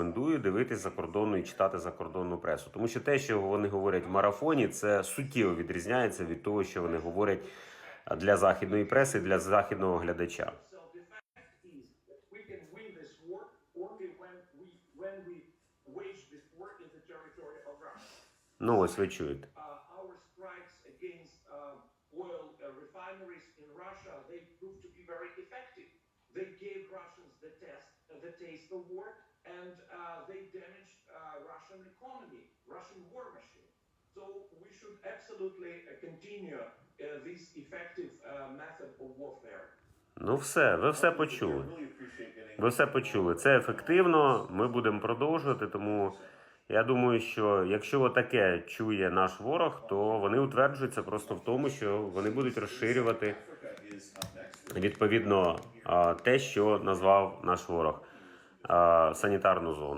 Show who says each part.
Speaker 1: Рекомендую дивитись закордонну і читати закордонну пресу, тому що те, що вони говорять в марафоні, це суттєво відрізняється від того, що вони говорять для західної преси, для західного глядача. Ну ось ви чуєте.
Speaker 2: Uh, uh, uh, they gave Russians the test, uh, the taste of war, and uh, they damaged uh, Russian economy, Russian war machine. So we should absolutely uh, continue uh, this effective uh, method of warfare.
Speaker 1: Ну все, ви все почули. Ви все почули. Це ефективно. Ми будемо продовжувати. Тому я думаю, що якщо таке чує наш ворог, то вони утверджуються просто в тому, що вони будуть розширювати відповідно те, що назвав наш ворог санітарну зону.